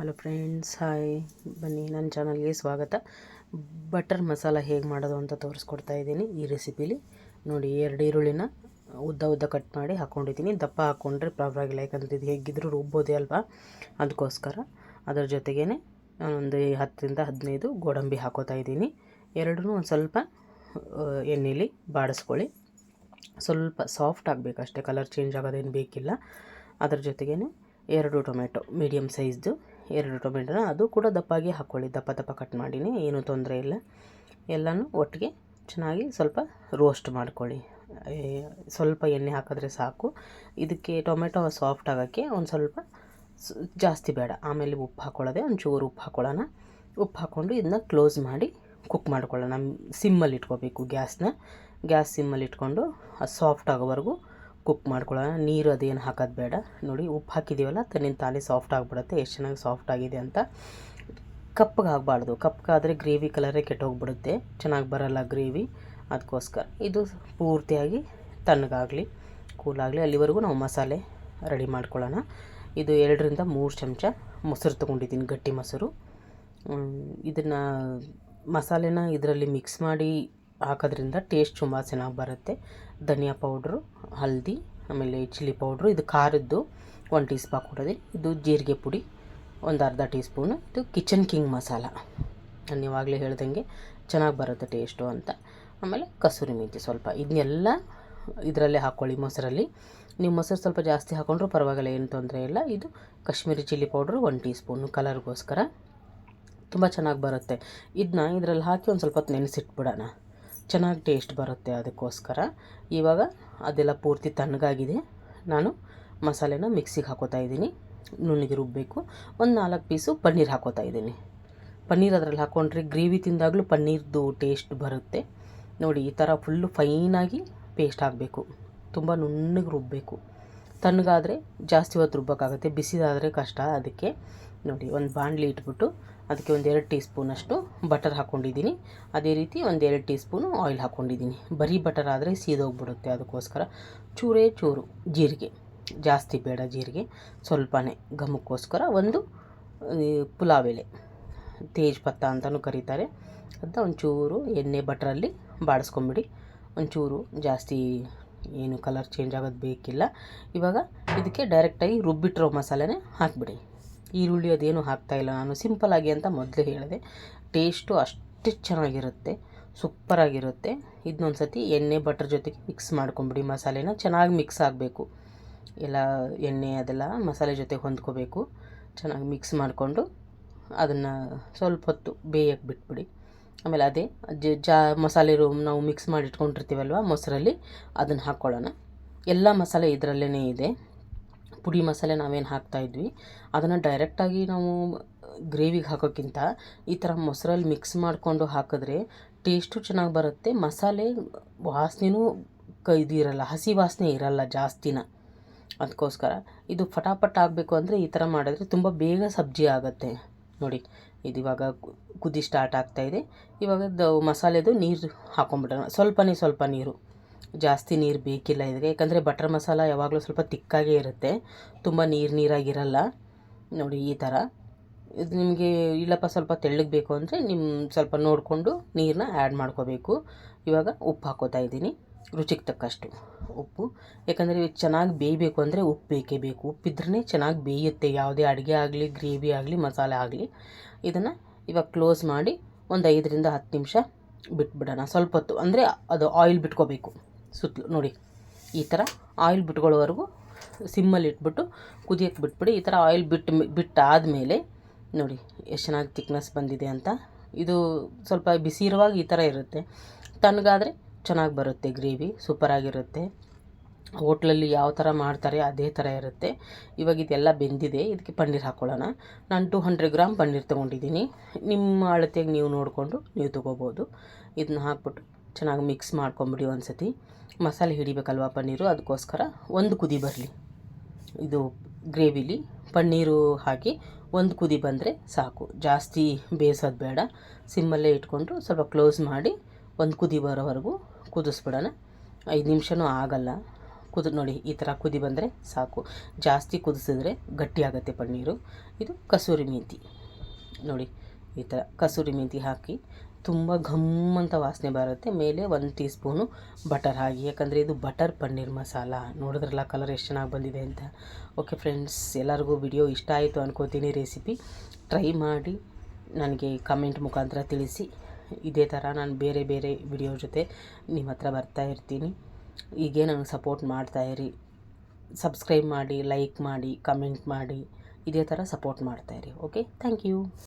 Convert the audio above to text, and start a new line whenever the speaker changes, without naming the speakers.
Hello friends, hi. ಬನ್ನಿ, ನನ್ನ ಚಾನಲ್ಗೆ ಸ್ವಾಗತ. ಬಟರ್ ಮಸಾಲ ಹೇಗೆ ಮಾಡೋದು ಅಂತ ತೋರಿಸ್ಕೊಡ್ತಾ ಇದ್ದೀನಿ. ಈ ರೆಸಿಪೀಲಿ ನೋಡಿ, ಎರಡು ಈರುಳ್ಳಿನ ಉದ್ದ ಉದ್ದ ಕಟ್ ಮಾಡಿ ಹಾಕ್ಕೊಂಡಿದ್ದೀನಿ ದಪ್ಪ ಹಾಕ್ಕೊಂಡ್ರೆ ಪ್ರಾಬ್ಲಮ್ ಆಗಿಲ್ಲ ಯಾಕಂದರೆ ಇದು ಹೇಗಿದ್ದರೂ ರುಬ್ಬೋದೇ ಅಲ್ವಾ? ಅದಕ್ಕೋಸ್ಕರ ಅದರ ಜೊತೆಗೇ ಒಂದು ಹತ್ತರಿಂದ ಹದಿನೈದು ಗೋಡಂಬಿ ಹಾಕೋತಾ ಇದ್ದೀನಿ. ಎರಡೂ ಒಂದು ಸ್ವಲ್ಪ ಎಣ್ಣೆಲಿ ಬಾಡಿಸ್ಕೊಳ್ಳಿ. ಸ್ವಲ್ಪ ಸಾಫ್ಟ್ ಆಗಬೇಕಷ್ಟೇ ಕಲರ್ ಚೇಂಜ್ ಆಗೋದೇನು ಬೇಕಿಲ್ಲ. ಅದರ ಜೊತೆಗೇ ಎರಡು ಟೊಮೆಟೊ ಮೀಡಿಯಮ್ ಸೈಜ್ದು ಎರಡು ಟೊಮೆಟೊನ ಅದು ಕೂಡ ದಪ್ಪಾಗಿ ಹಾಕ್ಕೊಳ್ಳಿ ದಪ್ಪ ದಪ್ಪ ಕಟ್ ಮಾಡೀನಿ, ಏನೂ ತೊಂದರೆ ಇಲ್ಲ. ಎಲ್ಲನೂ ಒಟ್ಟಿಗೆ ಚೆನ್ನಾಗಿ ಸ್ವಲ್ಪ ರೋಸ್ಟ್ ಮಾಡ್ಕೊಳ್ಳಿ. ಸ್ವಲ್ಪ ಎಣ್ಣೆ ಹಾಕಿದ್ರೆ ಸಾಕು. ಇದಕ್ಕೆ ಟೊಮೆಟೊ ಸಾಫ್ಟ್ ಆಗೋಕ್ಕೆ ಒಂದು ಸ್ವಲ್ಪ ಜಾಸ್ತಿ ಬೇಡ. ಆಮೇಲೆ ಉಪ್ಪು ಹಾಕ್ಕೊಳ್ಳೋದೆ ಒಂಚೂರು ಉಪ್ಪು ಹಾಕ್ಕೊಳ್ಳೋಣ ಉಪ್ಪು ಹಾಕ್ಕೊಂಡು ಇದನ್ನ ಕ್ಲೋಸ್ ಮಾಡಿ ಕುಕ್ ಮಾಡ್ಕೊಳ್ಳೋಣ. ಸಿಮ್ಮಲ್ಲಿ ಇಟ್ಕೋಬೇಕು ಗ್ಯಾಸ್ನ. ಗ್ಯಾಸ್ ಸಿಮ್ಮಲ್ಲಿ ಇಟ್ಕೊಂಡು ಸಾಫ್ಟ್ ಆಗೋವರೆಗೂ ಕುಕ್ ಮಾಡ್ಕೊಳ್ಳೋಣ. ನೀರು ಅದೇನು ಹಾಕೋದು ಬೇಡ. ನೋಡಿ, ಉಪ್ಪು ಹಾಕಿದ್ದೀವಲ್ಲ ತನ್ನಿಂದ ತಾಲಿ ಸಾಫ್ಟ್ ಆಗಿಬಿಡುತ್ತೆ. ಎಷ್ಟು ಚೆನ್ನಾಗಿ ಸಾಫ್ಟ್ ಆಗಿದೆ ಅಂತ. ಕಪ್ಪಗೆ ಆಗಬಾರ್ದು ಕಪ್ಪಗಾದರೆ ಗ್ರೇವಿ ಕಲರೇ ಕೆಟ್ಟೋಗ್ಬಿಡುತ್ತೆ. ಚೆನ್ನಾಗಿ ಬರಲ್ಲ ಗ್ರೇವಿ. ಅದಕ್ಕೋಸ್ಕರ ಇದು ಪೂರ್ತಿಯಾಗಿ ತಣ್ಣಗಾಗಲಿ, ಕೂಲಾಗಲಿ. ಅಲ್ಲಿವರೆಗೂ ನಾವು ಮಸಾಲೆ ರೆಡಿ ಮಾಡ್ಕೊಳ್ಳೋಣ. ಇದು ಎರಡರಿಂದ ಮೂರು ಚಮಚ ಮೊಸರು ತೊಗೊಂಡಿದ್ದೀನಿ, ಗಟ್ಟಿ ಮೊಸರು. ಇದನ್ನು ಮಸಾಲೆನ ಇದರಲ್ಲಿ ಮಿಕ್ಸ್ ಮಾಡಿ ಹಾಕೋದ್ರಿಂದ ಟೇಸ್ಟ್ ತುಂಬ ಚೆನ್ನಾಗಿ ಬರುತ್ತೆ. ಧನಿಯಾ ಪೌಡ್ರು, ಹಲ್ದಿ, ಆಮೇಲೆ ಚಿಲ್ಲಿ ಪೌಡ್ರು, ಇದು ಖಾರದ್ದು ಒಂದು ಟೀ ಸ್ಪಾಕ್ ಕೊಡೋದು ಇದು ಜೀರಿಗೆ ಪುಡಿ, ಒಂದು ಅರ್ಧ ಟೀ ಸ್ಪೂನು ಇದು ಕಿಚನ್ ಕಿಂಗ್ ಮಸಾಲ. ನಾನು ಇವಾಗಲೇ ಹೇಳ್ದಂಗೆ ಚೆನ್ನಾಗಿ ಬರುತ್ತೆ ಟೇಸ್ಟು ಅಂತ. ಆಮೇಲೆ ಕಸೂರಿ ಮೆಂತಿ ಸ್ವಲ್ಪ. ಇದನ್ನೆಲ್ಲ ಇದರಲ್ಲೇ ಹಾಕ್ಕೊಳ್ಳಿ ಮೊಸರಲ್ಲಿ. ನೀವು ಮೊಸರು ಸ್ವಲ್ಪ ಜಾಸ್ತಿ ಹಾಕ್ಕೊಂಡ್ರು ಪರವಾಗಿಲ್ಲ, ಏನು ತೊಂದರೆ ಇಲ್ಲ. ಇದು ಕಾಶ್ಮೀರಿ ಚಿಲ್ಲಿ ಪೌಡ್ರು ಒಂದು ಟೀ ಸ್ಪೂನು ಕಲರ್ಗೋಸ್ಕರ. ತುಂಬ ಚೆನ್ನಾಗಿ ಬರುತ್ತೆ. ಇದನ್ನ ಇದರಲ್ಲಿ ಹಾಕಿ ಒಂದು ಸ್ವಲ್ಪ ಹೊತ್ತು ನೆನೆಸಿಟ್ಬಿಡೋಣ. ಚೆನ್ನಾಗಿ ಟೇಸ್ಟ್ ಬರುತ್ತೆ ಅದಕ್ಕೋಸ್ಕರ. ಇವಾಗ ಅದೆಲ್ಲ ಪೂರ್ತಿ ತಣ್ಣಗಾಗಿದೆ. ನಾನು ಮಸಾಲೆನ ಮಿಕ್ಸಿಗೆ ಹಾಕೋತಾ ಇದ್ದೀನಿ. ನುಣ್ಣಿಗೆ ರುಬ್ಬಬೇಕು ಒಂದು ನಾಲ್ಕು ಪೀಸು ಪನ್ನೀರ್ ಹಾಕೋತಾ ಇದ್ದೀನಿ. ಪನ್ನೀರ್ ಅದರಲ್ಲಿ ಹಾಕ್ಕೊಂಡ್ರೆ ಗ್ರೇವಿ ತಿಂದಾಗಲೂ ಪನ್ನೀರ್ದು ಟೇಸ್ಟ್ ಬರುತ್ತೆ. ನೋಡಿ, ಈ ಥರ ಫುಲ್ಲು ಫೈನಾಗಿ ಪೇಸ್ಟ್ ಆಗಬೇಕು. ತುಂಬ ನುಣ್ಣಗೆ ರುಬ್ಬಬೇಕು ತಣ್ಣಗಾದರೆ ಜಾಸ್ತಿ ಹೊತ್ತು ರುಬ್ಬೋಕ್ಕಾಗುತ್ತೆ ಬಿಸಿದಾದರೆ ಕಷ್ಟ. ಅದಕ್ಕೆ ನೋಡಿ, ಒಂದು ಬಾಣಲಿ ಇಟ್ಬಿಟ್ಟು ಅದಕ್ಕೆ ಒಂದೆರಡು ಟೀ ಸ್ಪೂನಷ್ಟು ಬಟರ್ ಹಾಕ್ಕೊಂಡಿದ್ದೀನಿ. ಅದೇ ರೀತಿ ಒಂದು ಎರಡು ಟೀ ಸ್ಪೂನು ಆಯಿಲ್ ಹಾಕ್ಕೊಂಡಿದ್ದೀನಿ. ಬರೀ ಬಟರ್ ಆದರೆ ಸೀದೋಗ್ಬಿಡುತ್ತೆ. ಅದಕ್ಕೋಸ್ಕರ ಚೂರೇ ಚೂರು ಜೀರಿಗೆ. ಜಾಸ್ತಿ ಬೇಡ ಜೀರಿಗೆ. ಸ್ವಲ್ಪನೇ ಘಮಕ್ಕೋಸ್ಕರ ಒಂದು ಪುಲಾವ್ ಎಲೆ. ತೇಜ್ ಪತ್ತ ಅಂತಲೂ ಕರೀತಾರೆ. ಅದನ್ನ ಒಂಚೂರು ಎಣ್ಣೆ ಬಟರಲ್ಲಿ ಬಾಡಿಸ್ಕೊಂಬಿಡಿ. ಒಂಚೂರು ಜಾಸ್ತಿ ಏನು ಕಲರ್ ಚೇಂಜ್ ಆಗೋದು ಬೇಕಿಲ್ಲ. ಇವಾಗ ಇದಕ್ಕೆ ಡೈರೆಕ್ಟಾಗಿ ರುಬ್ಬಿಟ್ಟಿರೋ ಮಸಾಲೆನೇ ಹಾಕಿಬಿಡಿ. ಈರುಳ್ಳಿ ಅದೇನು ಹಾಕ್ತಾಯಿಲ್ಲ ನಾನು ಸಿಂಪಲ್ಲಾಗಿ ಅಂತ ಮೊದಲು ಹೇಳಿದೆ. ಟೇಸ್ಟು ಅಷ್ಟು ಚೆನ್ನಾಗಿರುತ್ತೆ. ಸೂಪರಾಗಿರುತ್ತೆ. ಇದನ್ನೊಂದು ಸತಿ ಎಣ್ಣೆ, ಬಟರ್ ಜೊತೆಗೆ ಮಿಕ್ಸ್ ಮಾಡ್ಕೊಂಬಿಡಿ. ಮಸಾಲೆನ ಚೆನ್ನಾಗಿ ಮಿಕ್ಸ್ ಆಗಬೇಕು. ಎಲ್ಲ ಎಣ್ಣೆ, ಅದೆಲ್ಲ ಮಸಾಲೆ ಜೊತೆ ಹೊಂದ್ಕೋಬೇಕು. ಚೆನ್ನಾಗಿ ಮಿಕ್ಸ್ ಮಾಡಿಕೊಂಡು ಅದನ್ನು ಸ್ವಲ್ಪ ಹೊತ್ತು ಬೇಯಕ್ಕೆ ಬಿಟ್ಬಿಡಿ. ಆಮೇಲೆ ಅದೇ ಜ ಮಸಾಲೆ ರೂಮ್ ನಾವು ಮಿಕ್ಸ್ ಮಾಡಿ ಇಟ್ಕೊಂಡಿರ್ತೀವಲ್ವ ಮೊಸರಲ್ಲಿ, ಅದನ್ನು ಹಾಕ್ಕೊಳ್ಳೋಣ ಎಲ್ಲ ಮಸಾಲೆ ಇದರಲ್ಲೇ ಇದೆ. ಪುಡಿ ಮಸಾಲೆ ನಾವೇನು ಹಾಕ್ತಾಯಿದ್ವಿ ಅದನ್ನು ಡೈರೆಕ್ಟಾಗಿ ನಾವು ಗ್ರೇವಿಗೆ ಹಾಕೋಕ್ಕಿಂತ ಈ ಥರ ಮೊಸರಲ್ಲಿ ಮಿಕ್ಸ್ ಮಾಡಿಕೊಂಡು ಹಾಕಿದ್ರೆ ಟೇಸ್ಟು ಚೆನ್ನಾಗಿ ಬರುತ್ತೆ. ಮಸಾಲೆ ವಾಸನೆನೂ ಕ ಇದು ಇರಲ್ಲ, ಹಸಿ ವಾಸನೆ ಇರಲ್ಲ ಜಾಸ್ತಿನ. ಅದಕ್ಕೋಸ್ಕರ ಇದು ಫಟಾಫಟ್ ಆಗಬೇಕು ಅಂದರೆ ಈ ಥರ ಮಾಡಿದ್ರೆ ತುಂಬ ಬೇಗ ಸಬ್ಜಿ ಆಗುತ್ತೆ. ನೋಡಿ, ಇದು ಇವಾಗ ಕುದಿ ಸ್ಟಾರ್ಟ್ ಆಗ್ತಾಯಿದೆ ಇವಾಗ ಮಸಾಲೆದು ನೀರು ಹಾಕೊಂಡ್ಬಿಡೋಣ. ಸ್ವಲ್ಪನೇ ಸ್ವಲ್ಪ ನೀರು. ಜಾಸ್ತಿ ನೀರು ಬೇಕಿಲ್ಲ ಇದಕ್ಕೆ ಯಾಕಂದರೆ ಬಟರ್ ಮಸಾಲ ಯಾವಾಗಲೂ ಸ್ವಲ್ಪ ತಿಕ್ಕಾಗೇ ಇರುತ್ತೆ. ತುಂಬ ನೀರು ನೀರಾಗಿರಲ್ಲ. ನೋಡಿ ಈ ಥರ ಇದು ನಿಮಗೆ ಇಲ್ಲಪ್ಪ ಸ್ವಲ್ಪ ತೆಳ್ಳಗೆ ಬೇಕು ಅಂದರೆ ನಿಮ್ಮ ಸ್ವಲ್ಪ ನೋಡಿಕೊಂಡು ನೀರನ್ನ ಆ್ಯಡ್ ಮಾಡ್ಕೋಬೇಕು. ಇವಾಗ ಉಪ್ಪು ಹಾಕೋತಾ ಇದ್ದೀನಿ. ರುಚಿಗೆ ತಕ್ಕಷ್ಟು ಉಪ್ಪು. ಯಾಕಂದರೆ ಚೆನ್ನಾಗಿ ಬೇಯಬೇಕು ಅಂದರೆ ಉಪ್ಪು ಬೇಕೇ ಬೇಕು. ಉಪ್ಪಿದ್ರೇ ಚೆನ್ನಾಗಿ ಬೇಯುತ್ತೆ. ಯಾವುದೇ ಅಡುಗೆ ಆಗಲಿ, ಗ್ರೇವಿ ಆಗಲಿ, ಮಸಾಲೆ ಆಗಲಿ. ಇದನ್ನು ಇವಾಗ ಕ್ಲೋಸ್ ಮಾಡಿ ಒಂದು ಐದರಿಂದ ಹತ್ತು ನಿಮಿಷ ಬಿಟ್ಬಿಡೋಣ. ಸ್ವಲ್ಪ ಹೊತ್ತು. ಅಂದರೆ ಅದು ಆಯಿಲ್ ಬಿಟ್ಕೋಬೇಕು. ಸುತ್ತಲೂ ನೋಡಿ, ಈ ಥರ ಆಯಿಲ್ ಬಿಟ್ಕೊಳ್ಳೋವರೆಗೂ ಸಿಮ್ಮಲ್ಲಿ ಇಟ್ಬಿಟ್ಟು ಕುದಿಯೋಕ್ಕೆ ಬಿಟ್ಬಿಡಿ. ಈ ಥರ ಆಯಿಲ್ ಬಿಟ್ಟು ಬಿಟ್ಟಾದಮೇಲೆ ನೋಡಿ ಎಷ್ಟು ಚೆನ್ನಾಗಿ ತಿಕ್ನೆಸ್ ಬಂದಿದೆ ಅಂತ. ಇದು ಸ್ವಲ್ಪ ಬಿಸಿ ಇರುವಾಗ ಈ ಥರ ಇರುತ್ತೆ. ತಣ್ಣಗಾದರೆ ಚೆನ್ನಾಗಿ ಬರುತ್ತೆ ಗ್ರೇವಿ ಸೂಪರಾಗಿರುತ್ತೆ ಹೋಟ್ಲಲ್ಲಿ ಯಾವ ಥರ ಮಾಡ್ತಾರೆ ಅದೇ ಥರ ಇರುತ್ತೆ. ಇವಾಗ ಇದೆಲ್ಲ ಬೆಂದಿದೆ, ಇದಕ್ಕೆ ಪನ್ನೀರ್ ಹಾಕ್ಕೊಳ್ಳೋಣ ನಾನು ಟು ಹಂಡ್ರೆಡ್ ಗ್ರಾಮ್ ಪನ್ನೀರ್ ತೊಗೊಂಡಿದ್ದೀನಿ. ನಿಮ್ಮ ಅಳತೆಗೆ ನೀವು ನೋಡಿಕೊಂಡು ನೀವು ತೊಗೋಬೋದು. ಇದನ್ನ ಹಾಕ್ಬಿಟ್ಟು ಚೆನ್ನಾಗಿ ಮಿಕ್ಸ್ ಮಾಡ್ಕೊಂಬಿಡಿ ಒಂದು ಸತಿ ಮಸಾಲೆ ಹಿಡಿಬೇಕಲ್ವ ಪನ್ನೀರು? ಅದಕ್ಕೋಸ್ಕರ ಒಂದು ಕುದಿ ಬರಲಿ. ಇದು ಗ್ರೇವಿಲಿ. ಪನ್ನೀರು ಹಾಕಿ ಒಂದು ಕುದಿ ಬಂದರೆ ಸಾಕು. ಜಾಸ್ತಿ ಬೇಯಿಸೋದು ಬೇಡ. ಸಿಮ್ಮಲ್ಲೇ ಇಟ್ಕೊಂಡು ಸ್ವಲ್ಪ ಕ್ಲೋಸ್ ಮಾಡಿ ಒಂದು ಕುದಿ ಬರೋವರೆಗೂ ಕುದಿಸ್ಬಿಡೋಣ. ಐದು ನಿಮಿಷನೂ ಆಗಲ್ಲ. ಕುದಿ ನೋಡಿ, ಈ ಥರ ಕುದಿ ಬಂದರೆ ಸಾಕು. ಜಾಸ್ತಿ ಕುದಿಸಿದ್ರೆ ಗಟ್ಟಿಯಾಗುತ್ತೆ ಪನ್ನೀರು. ಇದು ಕಸೂರಿ ಮೆಂತಿ. ನೋಡಿ, ಈ ಥರ ಕಸೂರಿ ಮೆಂತಿ ಹಾಕಿ ತುಂಬ ಘಮ್ ಅಂತ ವಾಸನೆ ಬರುತ್ತೆ. ಮೇಲೆ ಒಂದು ಟೀ ಸ್ಪೂನು ಬಟರ್ ಹಾಕಿ ಯಾಕಂದರೆ ಇದು ಬಟರ್ ಪನ್ನೀರ್ ಮಸಾಲ. ನೋಡಿದ್ರಲ್ಲ ಕಲರ್ ಎಷ್ಟು ಚೆನ್ನಾಗಿ ಬಂದಿದೆ ಅಂತ. ಓಕೆ ಫ್ರೆಂಡ್ಸ್ ಎಲ್ಲರಿಗೂ ವಿಡಿಯೋ ಇಷ್ಟ ಆಯಿತು ಅನ್ಕೋತೀನಿ ರೆಸಿಪಿ ಟ್ರೈ ಮಾಡಿ ನನಗೆ ಕಮೆಂಟ್ ಮುಖಾಂತರ ತಿಳಿಸಿ. ಇದೇ ಥರ ನಾನು ಬೇರೆ ಬೇರೆ ವಿಡಿಯೋ ಜೊತೆ ನಿಮ್ಮ ಹತ್ರ ಬರ್ತಾ ಇರ್ತೀನಿ. ಹೀಗೆ ನನಗೆ ಸಪೋರ್ಟ್ ಮಾಡ್ತಾ ಇರಿ. ಸಬ್ಸ್ಕ್ರೈಬ್ ಮಾಡಿ ಲೈಕ್ ಮಾಡಿ ಕಮೆಂಟ್ ಮಾಡಿ. ಇದೇ ಥರ ಸಪೋರ್ಟ್ ಮಾಡ್ತಾಯಿರಿ ಓಕೆ ಥ್ಯಾಂಕ್ ಯು